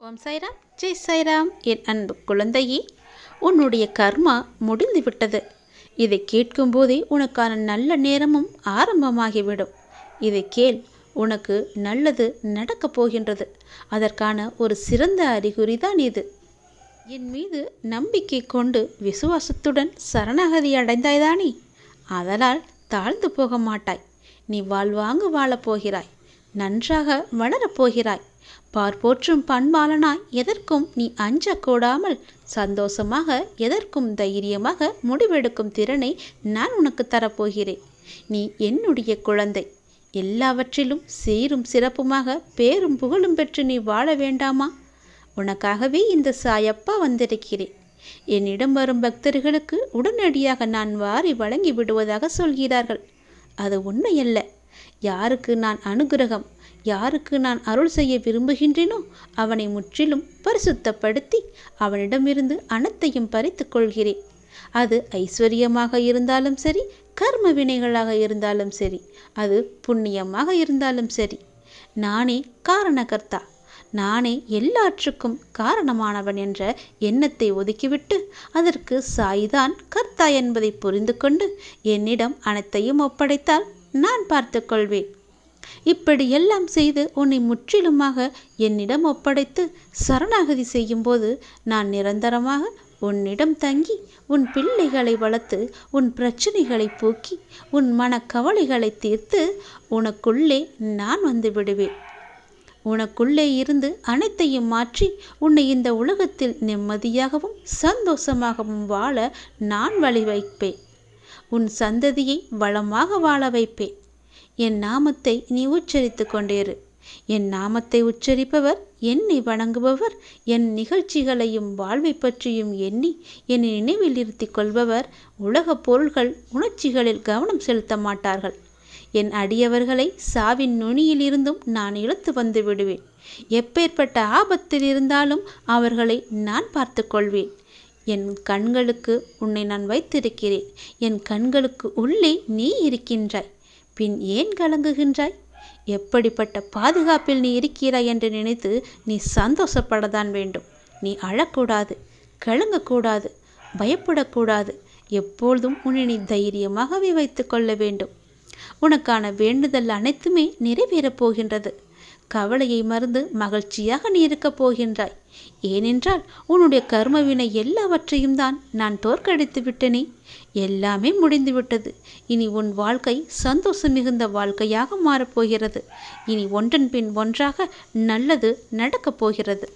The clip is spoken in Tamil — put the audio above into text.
ஓம் சாய்ராம். ஜெய் சாய்ராம். என் அன்பு குழந்தையே உன்னுடைய கர்மா முடிந்து விட்டது இதை கேட்கும்போதே உனக்கான நல்ல நேரமும் ஆரம்பமாகிவிடும். இதை கேள் உனக்கு நல்லது நடக்கப் போகின்றது. அதற்கான ஒரு சிறந்த அறிகுறி தான் இது. என் மீது நம்பிக்கை கொண்டு விசுவாசத்துடன் சரணாகதி அடைந்தாய்தானே அதனால் தாழ்ந்து போக மாட்டாய். நீ வாழ்வாங்கு வாழப் போகிறாய். நன்றாக வளரப் போகிறாய் பார்ப்போற்றும் பண்பாளனாய் எதற்கும் நீ அஞ்சக்கூடாமல் சந்தோஷமாக எதற்கும் தைரியமாக முடிவெடுக்கும் திறனை நான் உனக்கு தரப்போகிறேன். நீ என்னுடைய குழந்தை. எல்லாவற்றிலும் சீரும் சிறப்புமாக பேரும் புகழும் பெற்று நீ வாழ வேண்டாமா? உனக்காகவே இந்த சாயப்பா வந்திருக்கிறேன். என்னிடம் வரும் பக்தர்களுக்கு உடனடியாக நான் வாரி வழங்கி விடுவதாக சொல்கிறார்கள். அது உண்மையல்ல. யாருக்கு நான் அனுகிரகம் யாருக்கு நான் அருள் செய்ய விரும்புகின்றேனோ அவனை முற்றிலும் பரிசுத்தப்படுத்தி அவனிடமிருந்து அனைத்தையும் பறித்து கொள்கிறேன். அது ஐஸ்வர்யமாக இருந்தாலும் சரி கர்ம வினைகளாக இருந்தாலும் சரி அது புண்ணியமாக இருந்தாலும் சரி. நானே காரணகர்த்தா நானே எல்லாற்றுக்கும் காரணமானவன் என்ற எண்ணத்தை ஒதுக்கிவிட்டு அதற்கு சாய்தான் கர்த்தா என்பதை புரிந்து கொண்டு என்னிடம் அனைத்தையும் ஒப்படைத்தால் நான் பார்த்து கொள்வேன் இப்படி எல்லாம் செய்து உன்னை முற்றிலுமாக என்னிடம் ஒப்படைத்து சரணாகதி செய்யும்போது நான் நிரந்தரமாக உன்னிடம் தங்கி உன் பிள்ளைகளை வளர்த்து உன் பிரச்சனைகளை போக்கி உன் மனக்கவலைகளை தீர்த்து உனக்குள்ளே நான் வந்து விடுவேன். உனக்குள்ளே இருந்து அனைத்தையும் மாற்றி உன்னை இந்த உலகத்தில் நிம்மதியாகவும் சந்தோஷமாகவும் வாழ நான் வழி வைப்பேன் உன் சந்ததியை வளமாக வாழ வைப்பேன். என் நாமத்தை நீ உச்சரித்து கொண்டேரு என் நாமத்தை உச்சரிப்பவர் என்னை வணங்குபவர் என் நிகழ்ச்சிகளையும் வாழ்வை பற்றியும் எண்ணி என்னை நினைவில் இருத்தி கொள்பவர் உலகப் பொருள்கள் உணர்ச்சிகளில் கவனம் செலுத்த மாட்டார்கள். என் அடியவர்களை சாவின் நுனியிலிருந்தும் நான் இழுத்து வந்து விடுவேன். எப்பேற்பட்ட ஆபத்தில் இருந்தாலும் அவர்களை நான் பார்த்து கொள்வேன். என் கண்களுக்கு உன்னை நான் வைத்திருக்கிறேன். என் கண்களுக்கு உள்ளே நீ இருக்கின்றாய். பின் ஏன் கலங்குகின்றாய்? எப்படிப்பட்ட பாதுகாப்பில் நீ இருக்கிறாய் என்று நினைத்து நீ சந்தோஷப்படத்தான் வேண்டும். நீ அழக்கூடாது கலங்கக்கூடாது பயப்படக்கூடாது. எப்பொழுதும் உன்னை நீ தைரியமாகவே வைத்து கொள்ள வேண்டும். உனக்கான வேண்டுதல் அனைத்துமே நிறைவேறப் போகின்றது. கவலையை மறந்து மகிழ்ச்சியாக நீ இருக்கப் போகின்றாய். ஏனென்றால் உன்னுடைய கர்மவினை எல்லாவற்றையும் தான் நான் தோற்கடித்து விட்டனே. எல்லாமே முடிந்துவிட்டது இனி உன் வாழ்க்கை சந்தோஷம் மிகுந்த வாழ்க்கையாக மாறப்போகிறது இனி ஒன்றன் பின் ஒன்றாக நல்லது நடக்கப் போகிறது.